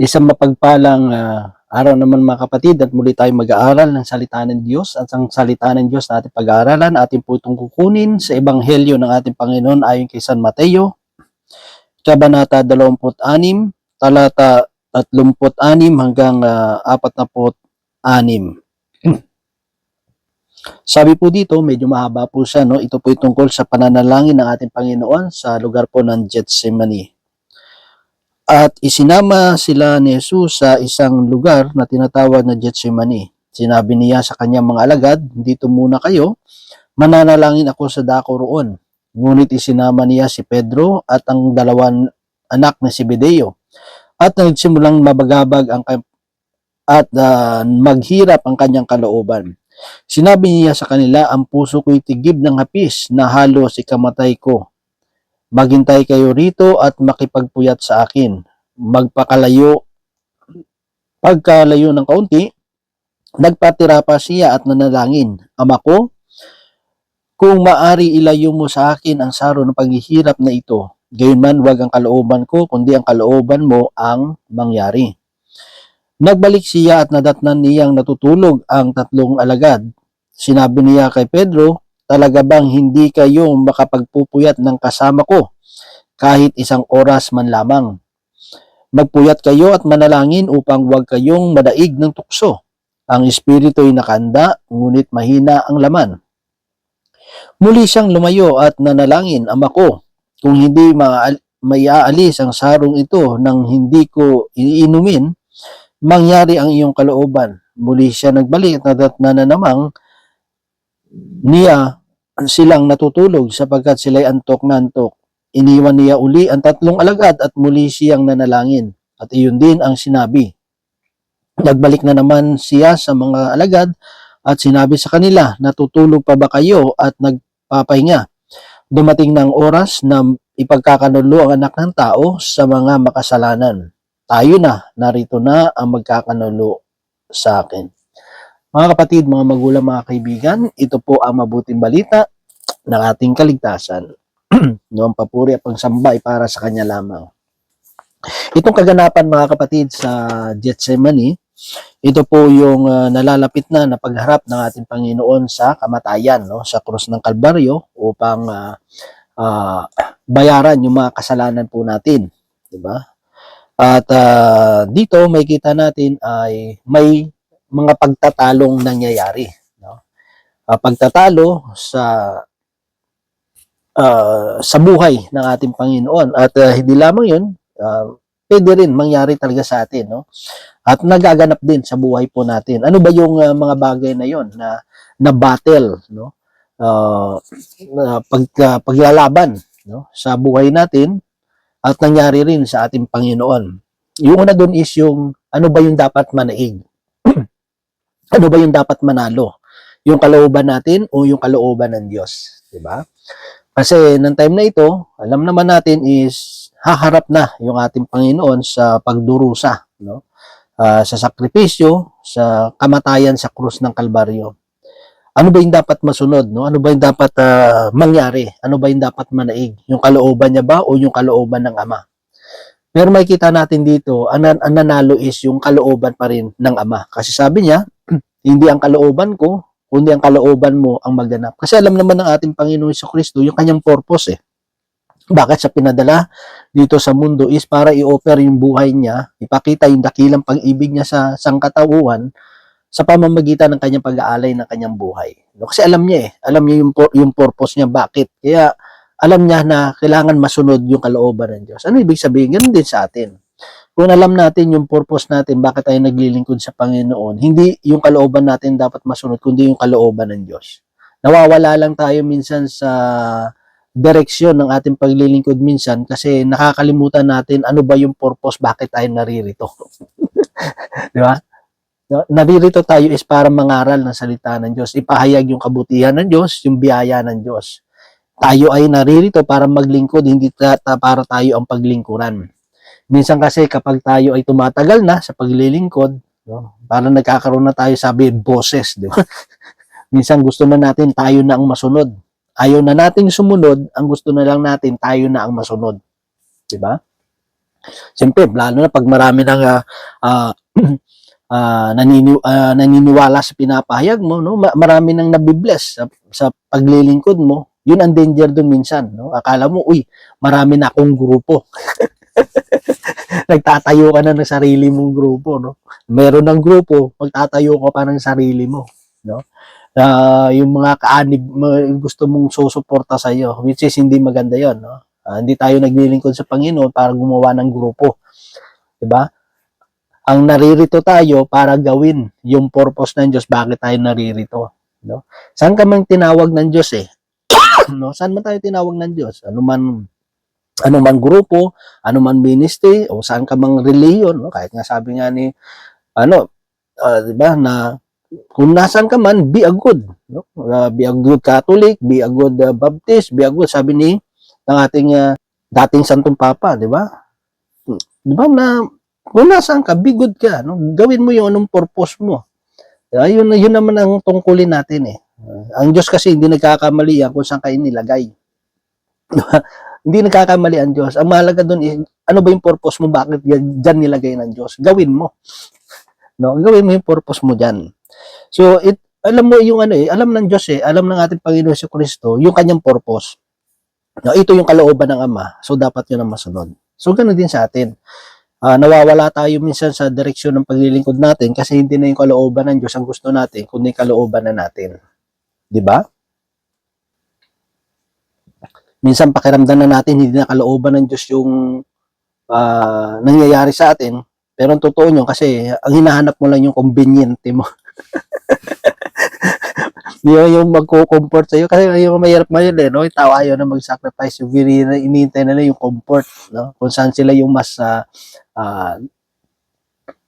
Isang mapagpalang ah, araw naman mga kapatid at muli tayong mag-aaral ng salita ng Diyos at ang salita ng Diyos na ating pag-aaralan ating po itong kukunin sa Ebanghelyo ng ating Panginoon ayon kay San Mateo Kabanata 26 talata 36 hanggang ah, 46 Sabi po dito, medyo mahaba po siya, no? Ito po tungkol sa pananalangin ng ating Panginoon sa lugar po ng Gethsemane. At isinama sila ni Jesus sa isang lugar na tinatawag na Gethsemane. Sinabi niya sa kanyang mga alagad, dito muna kayo, mananalangin ako sa dako roon. Ngunit isinama niya si Pedro at ang dalawang anak na si Bedeo. At nagsimulang mabagabag ang at ah, maghirap ang kanyang kalooban. Sinabi niya sa kanila, ang puso ko'y tigib ng hapis na halos ikamatay ko. Maghintay kayo rito at makipagpuyat sa akin. Magpakalayo. Pagkalayo ng kaunti, nagpatira pa siya at nanalangin. Ama ko, kung maari ilayo mo sa akin ang saro ng paghihirap na ito, gayunman wag ang kalooban ko, kundi ang kalooban mo ang mangyari. Nagbalik siya at nadatnan niyang natutulog ang tatlong alagad. Sinabi niya kay Pedro, talaga bang hindi kayo makapagpupuyat ng kasama ko kahit isang oras man lamang? Magpuyat kayo at manalangin upang huwag kayong madaig ng tukso. Ang espiritu ay nakanda, ngunit mahina ang laman. Muli siyang lumayo at nanalangin, Ama ko, kung hindi ma- may aalis ang sarong ito nang hindi ko iinumin, mangyari ang iyong kalooban. Muli siya nagbalik at nadatna na namang niya silang natutulog sapagkat sila'y antok na antok. Iniwan niya uli ang tatlong alagad at muli siyang nanalangin. At iyon din ang sinabi. Nagbalik na naman siya sa mga alagad at sinabi sa kanila, natutulog pa ba kayo at nagpapahinga? Dumating ng oras na ipagkakanulo ang anak ng tao sa mga makasalanan tayo na, narito na ang magkakanulo sa akin. Mga kapatid, mga magulang, mga kaibigan, ito po ang mabuting balita ng ating kaligtasan. Noong papuri at pagsamba ay para sa Kanya lamang. Itong kaganapan mga kapatid sa Gethsemane, ito po yung ah, nalalapit na na pagharap ng ating Panginoon sa kamatayan, no? sa krus ng Kalbaryo upang ah, ah, bayaran yung mga kasalanan po natin. Di ba? At ah, dito may kita natin ay may mga pagtatalong nangyayari. No? Ah, pagtatalo sa ah, sa buhay ng ating Panginoon. At ah, hindi lamang yun, ah, pwede rin mangyari talaga sa atin. No? At nagaganap din sa buhay po natin. Ano ba yung ah, mga bagay na yon na, na battle, no? Ah, na pag, ah, paglalaban no? sa buhay natin at nangyari rin sa ating Panginoon. Yung una doon is yung ano ba yung dapat manaig? ano ba yung dapat manalo? Yung kalooban natin o yung kalooban ng Diyos, 'di ba? Kasi nang time na ito, alam naman natin is haharap na yung ating Panginoon sa pagdurusa, no? Ah, sa sakripisyo, sa kamatayan sa krus ng Kalbaryo. Ano ba yung dapat masunod, no? Ano ba yung dapat ah, mangyari? Ano ba yung dapat manaig? Yung kalooban niya ba o yung kalooban ng Ama? Pero makikita natin dito, ang, ang nanalo is yung kalooban pa rin ng Ama. Kasi sabi niya, hindi ang kalooban ko, kundi ang kalooban mo ang magganap. Kasi alam naman ng ating Panginoon sa Kristo yung kanyang purpose eh. Bakit sa pinadala dito sa mundo is para i-offer yung buhay niya, ipakita yung dakilang pag-ibig niya sa sangkatauhan sa pamamagitan ng kanyang pag-aalay ng kanyang buhay. No? Kasi alam niya eh, alam niya yung, yung purpose niya, bakit. Kaya alam niya na kailangan masunod yung kalooban ng Diyos. Ano ibig sabihin? Ganun din sa atin. Kung alam natin yung purpose natin, bakit tayo naglilingkod sa Panginoon, hindi yung kalooban natin dapat masunod, kundi yung kalooban ng Diyos. Nawawala lang tayo minsan sa direksyon ng ating paglilingkod minsan kasi nakakalimutan natin ano ba yung purpose, bakit tayo naririto. Di ba? Naririto tayo is para mangaral ng salita ng Diyos, ipahayag yung kabutihan ng Diyos, yung biyaya ng Diyos. Tayo ay naririto para maglingkod, hindi ta- para tayo ang paglingkuran. Minsan kasi kapag tayo ay tumatagal na sa paglilingkod, no, parang nagkakaroon na tayo sabi boses, di ba? Minsan gusto na natin tayo na ang masunod. Ayaw na nating sumunod, ang gusto na lang natin tayo na ang masunod. Di ba? Siyempre, lalo na pag marami nang ah, ah, nanini, ah, naniniwala sa pinapahayag mo, no? Ma- marami nang nabibless sa, sa paglilingkod mo. Yun ang danger doon minsan, no? Akala mo, uy, marami na akong grupo. Nagtatayo ka na ng sarili mong grupo, no? Meron ng grupo, magtatayo ka pa ng sarili mo, no? Ah, yung mga kaanib, gusto mong susuporta sa iyo, which is hindi maganda 'yon, no? Ah, hindi tayo naglilingkod sa Panginoon para gumawa ng grupo. 'Di ba? Ang naririto tayo para gawin yung purpose ng Diyos bakit tayo naririto, no? Saan ka man tinawag ng Diyos eh? no? Saan man tayo tinawag ng Diyos? Ano man man grupo, man ministry, o saan ka mang reliyon, no? Kahit nga sabi nga ni ano, ah, 'di ba, na kung nasaan ka man, be a good. No? Uh, be a good Catholic, be a good uh, Baptist, be a good, sabi ni ng ating uh, dating Santong Papa, di ba? Hmm. Di ba na kung nasaan ka, be good ka. No? Gawin mo yung anong purpose mo. Diba? Yun, yun naman ang tungkulin natin eh. Uh, ang Diyos kasi hindi nagkakamali yan kung saan kayo nilagay. Diba? Hindi nagkakamali ang Diyos. Ang mahalaga doon is, ano ba yung purpose mo? Bakit yan- dyan nilagay ng Diyos? Gawin mo. No? Gawin mo yung purpose mo dyan. So, it, alam mo yung ano eh, alam ng Diyos eh, alam ng ating Panginoon si Kristo, yung kanyang purpose. No, ito yung kalooban ng Ama, so dapat yun ang masunod. So, ganun din sa atin. Ah, nawawala tayo minsan sa direksyon ng paglilingkod natin kasi hindi na yung kalooban ng Diyos ang gusto natin, kundi kalooban na natin. Di ba? Minsan pakiramdam na natin hindi na kalooban ng Diyos yung ah, nangyayari sa atin, pero ang totoo nyo kasi ang hinahanap mo lang yung conveniente mo. Yun yung magko-comfort sa'yo. Kasi yung mahirap ngayon eh, no? Yung tao ayaw na mag-sacrifice. Yung viri na nila yung comfort, no? Kung saan sila yung mas, ah, ah,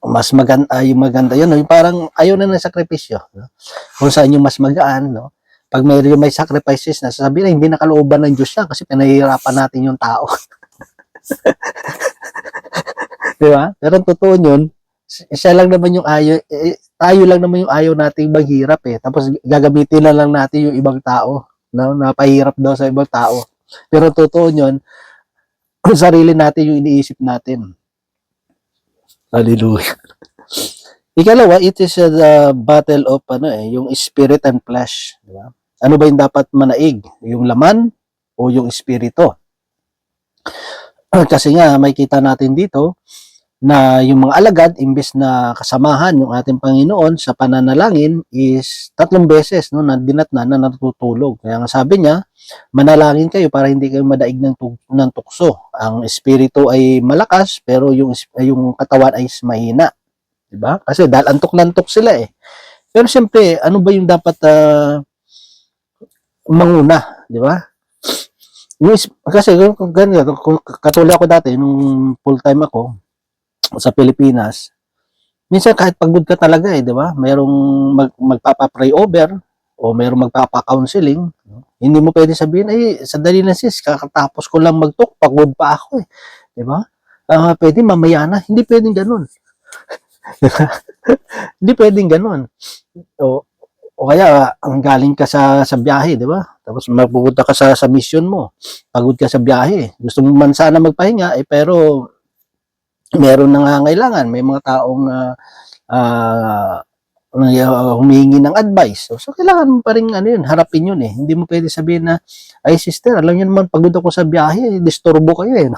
mas maganda, yung maganda yun, no? yung parang ayaw na ng sakripisyo, no? Kung saan yung mas magaan, no? Pag may, may sacrifices na, sasabihin na hindi nakalooban ng Diyos yan kasi pinahihirapan natin yung tao. Di ba? Pero totoo yun, siya lang naman yung ayaw, eh, tayo lang naman yung ayaw nating maghirap eh. Tapos gagamitin na lang natin yung ibang tao. No? Napahirap daw sa ibang tao. Pero totoo yun, sarili natin yung iniisip natin. Hallelujah. Ikalawa, it is uh, the battle of ano eh, yung spirit and flesh. Di ba? Ano ba yung dapat manaig? Yung laman o yung espiritu? Kasi nga, may kita natin dito, na yung mga alagad, imbes na kasamahan yung ating Panginoon sa pananalangin is tatlong beses no, na dinatna na natutulog. Kaya nga sabi niya, manalangin kayo para hindi kayo madaig ng, tug- ng tukso. Ang espiritu ay malakas pero yung, yung katawan ay mahina. Diba? Kasi dahil antok-nantok sila eh. Pero siyempre, ano ba yung dapat ah, manguna? Di ba? Yung kasi kung, ganyan, katulad ako dati, nung full-time ako, sa Pilipinas, minsan kahit pagod ka talaga eh, di ba? Mayroong mag, magpapa-pray over o mayroong magpapa-counseling. Hindi mo pwede sabihin, ay, sandali na sis, kakatapos ko lang magtok, pagod pa ako eh. Di ba? Ah, pwede mamaya na. Hindi pwedeng ganun. Hindi pwedeng ganun. O, o kaya, ang galing ka sa, sa biyahe, di ba? Tapos magpupunta ka sa, sa mission mo. Pagod ka sa biyahe. Gusto mo man sana magpahinga, eh, pero meron nangangailangan, may mga taong uh, uh, humihingi ng advice. So, so, kailangan mo pa rin ano yun, harapin yun eh. Hindi mo pwede sabihin na, ay sister, alam niyo naman, pagod ako sa biyahe, disturbo kayo eh.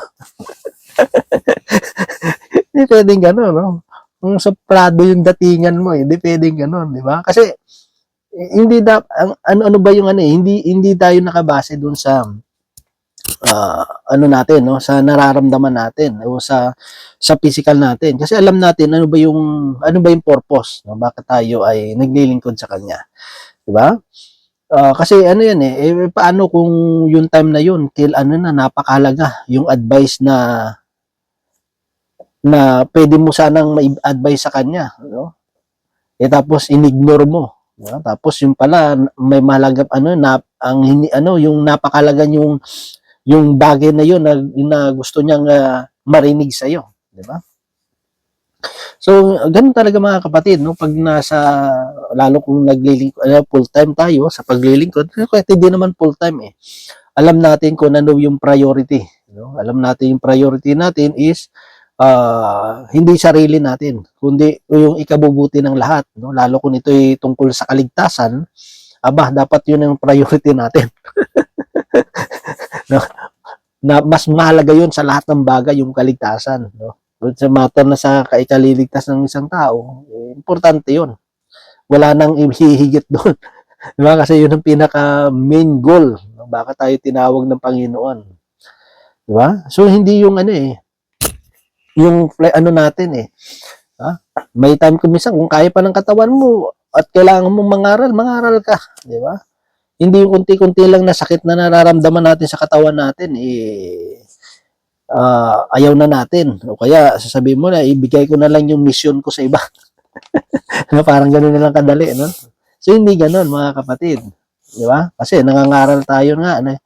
Hindi pwedeng gano'n, no? Kung sa Prado yung datingan mo, eh, hindi pwedeng gano'n, di ba? Kasi, eh, hindi da, ang, ano, ano ba yung ano eh, hindi, hindi tayo nakabase dun sa, ah, ano natin, no? Sa nararamdaman natin, o sa, sa physical natin. Kasi alam natin ano ba yung ano ba yung purpose, no? Bakit tayo ay naglilingkod sa kanya. 'Di ba? Ah, kasi ano yan eh, eh, paano kung yung time na yun, till ano na, napakalaga, yung advice na na pwede mo sanang ma-advise sa kanya, no? Eh tapos inignore mo, no? Tapos yung pala may mahalaga ano na ang hini, ano yung napakalaga yung yung bagay na yun na, na gusto niyang ah, marinig sa iyo, di ba? So, ganun talaga mga kapatid, no? Pag nasa, lalo kung naglilingkod, ano, full-time tayo sa paglilingkod, kahit hindi naman full-time eh. Alam natin kung ano yung priority. No? Alam natin yung priority natin is ah, hindi sarili natin, kundi yung ikabubuti ng lahat. No? Lalo kung ito ay tungkol sa kaligtasan, aba, dapat yun ang priority natin. no? Na mas mahalaga yun sa lahat ng bagay yung kaligtasan. No? Sa matter na sa kaikaliligtas ng isang tao, eh, importante yun. Wala nang ihihigit doon. Diba? Kasi yun ang pinaka main goal. no? Baka tayo tinawag ng Panginoon. Diba? So, hindi yung ano eh, yung pla- ano natin eh. Ha? May time kung minsan, kung kaya pa ng katawan mo at kailangan mo mangaral, mangaral ka. Di ba? Hindi yung kunti-kunti lang na sakit na nararamdaman natin sa katawan natin, eh, ah, ayaw na natin. O kaya, sasabihin mo na, ibigay ko na lang yung mission ko sa iba. na parang ganun na lang kadali, no? So, hindi ganun, mga kapatid. Di ba? Kasi nangangaral tayo nga, ano,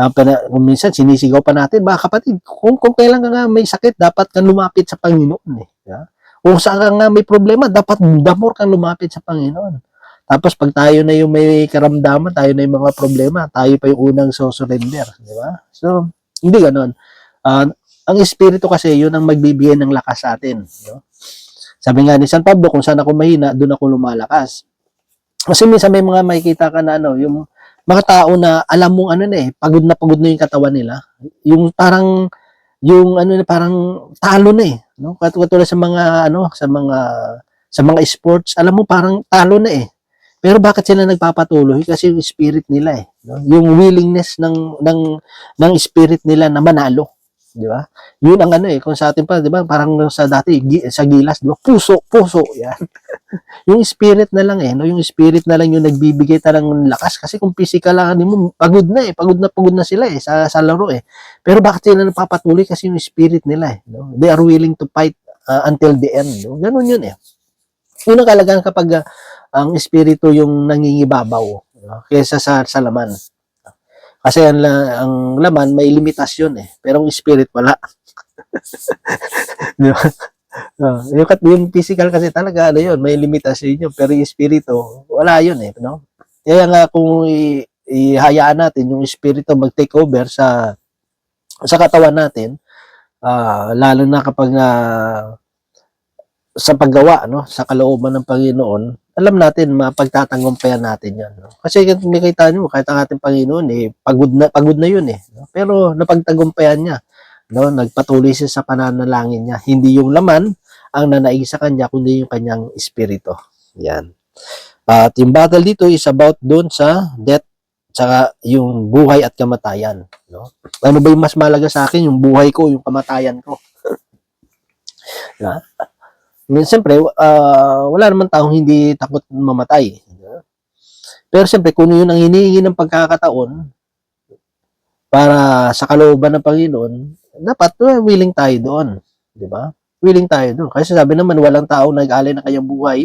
Ah, pana, kung minsan sinisigaw pa natin, mga kapatid, kung, kung kailan ka nga may sakit, dapat kang lumapit sa Panginoon. Eh. Yeah? Kung saan ka nga may problema, dapat damor kang lumapit sa Panginoon. Tapos pag tayo na yung may karamdaman, tayo na yung mga problema, tayo pa yung unang so-surrender. Di ba? So, hindi ganun. Ah, ang Espiritu kasi, yun ang magbibigay ng lakas sa atin. No? Sabi nga ni San Pablo, kung saan ako mahina, doon ako lumalakas. Kasi minsan may mga makikita ka na ano, yung mga tao na alam mong ano na eh, pagod na pagod na yung katawan nila. Yung parang yung ano na parang talo na eh, no? Kat- Katulad sa mga ano, sa mga sa mga sports, alam mo parang talo na eh. Pero bakit sila nagpapatuloy? Kasi yung spirit nila eh, no? Yung willingness ng ng ng spirit nila na manalo, di ba? Yun ang ano eh, kung sa atin pa, di ba? Parang sa dati gi- sa gilas, di ba? Puso, puso, yan. yung spirit na lang eh, no? Yung spirit na lang yung nagbibigay talagang ng lakas kasi kung physical lang mo, pagod na eh, pagod na pagod na sila eh sa, sa laro eh. Pero bakit sila nagpapatuloy kasi yung spirit nila eh, no? They are willing to fight uh, until the end, no? Ganun yun eh. Yun ang kalagaan kapag uh, ang espiritu yung nangingibabaw no? kaysa sa, sa laman. Kasi ang, ang laman may limitasyon eh, pero ang spirit wala. Di ba? Ah, yung, yung physical kasi talaga, ano yun, may limitasyon yun. Pero yung espiritu, wala yun eh. No? Kaya nga kung i- ihayaan natin yung espiritu mag-take over sa sa katawan natin, ah, lalo na kapag na sa paggawa, no, sa kalooban ng Panginoon, alam natin, mapagtatanggumpayan natin yan. No? Kasi kung makita nyo, kahit ang ating Panginoon, eh, pagod na, pagod na yun eh. No? Pero napagtagumpayan niya no nagpatuloy siya sa pananalangin niya hindi yung laman ang nanaig sa kanya kundi yung kanyang espiritu yan at yung battle dito is about doon sa death tsaka yung buhay at kamatayan no ano ba yung mas malaga sa akin yung buhay ko yung kamatayan ko na siyempre ah, wala naman taong hindi takot mamatay pero siyempre kung yun ang hinihingi ng pagkakataon para sa kalooban ng Panginoon, dapat uh, willing tayo doon. Di ba? Willing tayo doon. Kasi sabi naman, walang tao nag-alay ng kanyang buhay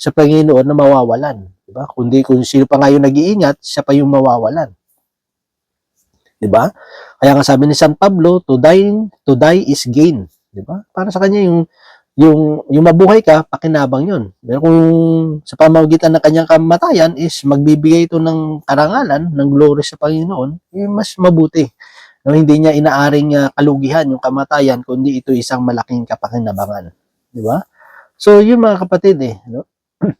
sa Panginoon na mawawalan. Di ba? Kundi kung sino pa nga yung nag-iingat, siya pa yung mawawalan. Di ba? Kaya nga sabi ni San Pablo, to die, to die is gain. Di ba? Para sa kanya yung yung yung mabuhay ka, pakinabang yun. Pero kung sa pamamagitan ng kanyang kamatayan is magbibigay ito ng karangalan, ng glory sa Panginoon, eh, mas mabuti. No, hindi niya inaaring uh, kalugihan yung kamatayan, kundi ito isang malaking kapakinabangan. Di ba? So, yun mga kapatid eh. No?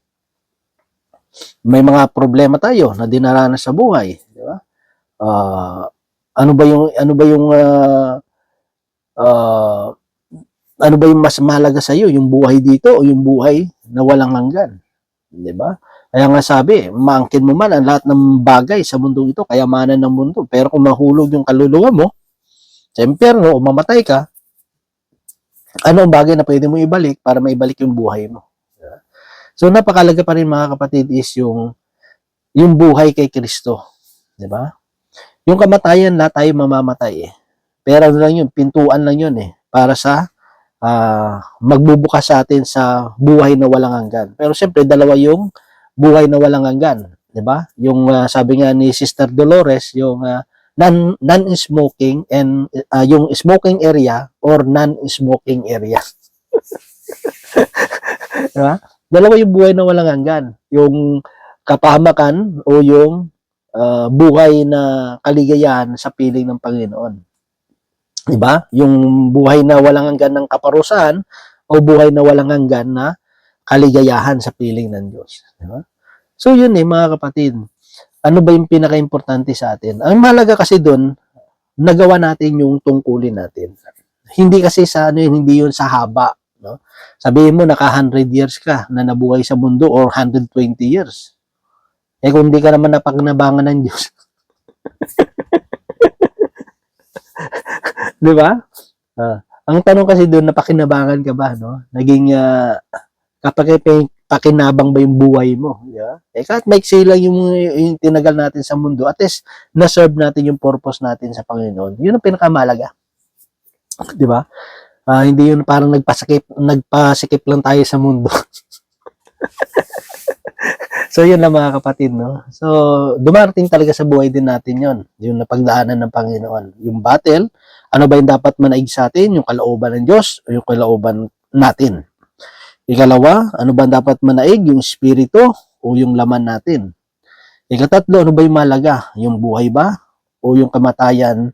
May mga problema tayo na dinaranas sa buhay. Di ba? Ah, ano ba yung, ano ba yung, ah, ah, ano ba yung mas mahalaga sa iyo, yung buhay dito o yung buhay na walang hanggan? 'Di ba? Kaya nga sabi, maangkin mo man ang lahat ng bagay sa mundong ito, kayamanan ng mundo. Pero kung mahulog yung kaluluwa mo sa impyerno o mamatay ka, ano ang bagay na pwede mo ibalik para maibalik yung buhay mo? Diba? So napakalaga pa rin mga kapatid is yung yung buhay kay Kristo, 'di ba? Yung kamatayan lahat tayo mamamatay eh. Pero ano lang yun, pintuan lang yun eh para sa ah, magbubukas sa atin sa buhay na walang hanggan. Pero siyempre, dalawa yung buhay na walang hanggan. ba? Yung ah, sabi nga ni Sister Dolores, yung ah, non, non-smoking and ah, yung smoking area or non-smoking area. 'Di ba? Dalawa yung buhay na walang hanggan. Yung kapahamakan o yung ah, buhay na kaligayahan sa piling ng Panginoon. 'Di ba? Yung buhay na walang hanggan ng kaparusahan o buhay na walang hanggan na kaligayahan sa piling ng Diyos. Di ba? So yun eh mga kapatid. Ano ba yung pinaka-importante sa atin? Ang mahalaga kasi doon, nagawa natin yung tungkulin natin. Hindi kasi sa ano yun, hindi yun sa haba. No? Sabihin mo, naka 100 years ka na nabuhay sa mundo or 120 years. Eh kung hindi ka naman napagnabangan ng Diyos. Di ba? Ah, ang tanong kasi doon, napakinabangan ka ba? No? Naging, ah, kapag pa- pakinabang ba yung buhay mo? Di ba? Eh kahit maiksi lang yung, yung tinagal natin sa mundo, at least na-serve natin yung purpose natin sa Panginoon. Yun ang pinakamalaga. Di ba? Ah, hindi yun parang nagpasikip, nagpasikip lang tayo sa mundo. so yun lang mga kapatid, no? So dumarating talaga sa buhay din natin yon yung napagdaanan ng Panginoon. Yung battle, ano ba yung dapat manaig sa atin? Yung kalooban ng Diyos o yung kalooban natin? Ikalawa, ano ba dapat manaig? Yung espiritu o yung laman natin? Ikatatlo, ano ba yung malaga? Yung buhay ba? O yung kamatayan,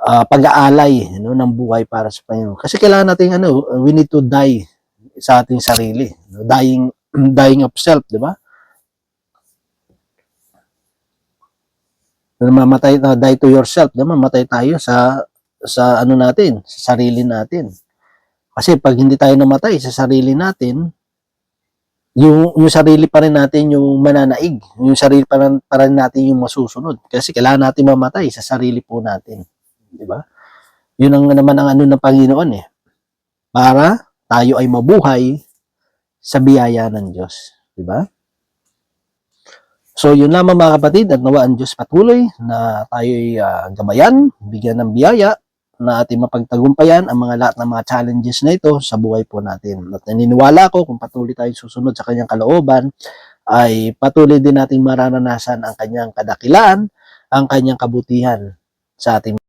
ah, pag-aalay no, ng buhay para sa Panginoon? Kasi kailangan natin, ano, we need to die sa ating sarili. No? Dying, dying of self, di ba? Mamatay, uh, die to yourself, di ba? Mamatay tayo sa sa ano natin, sa sarili natin. Kasi pag hindi tayo namatay sa sarili natin, yung yung sarili pa rin natin yung mananaig, yung sarili pa rin, pa rin natin yung masusunod. Kasi kailangan natin mamatay sa sarili po natin, di ba? Yun ang naman ang ano ng Panginoon eh. Para tayo ay mabuhay sa biyaya ng Diyos, di ba? So, yun lamang mga kapatid at nawa ang Diyos patuloy na tayo'y uh, gabayan, bigyan ng biyaya na ating mapagtagumpayan ang mga lahat ng mga challenges na ito sa buhay po natin. At naniniwala ko kung patuloy tayong susunod sa kanyang kalooban, ay patuloy din nating mararanasan ang kanyang kadakilaan, ang kanyang kabutihan sa ating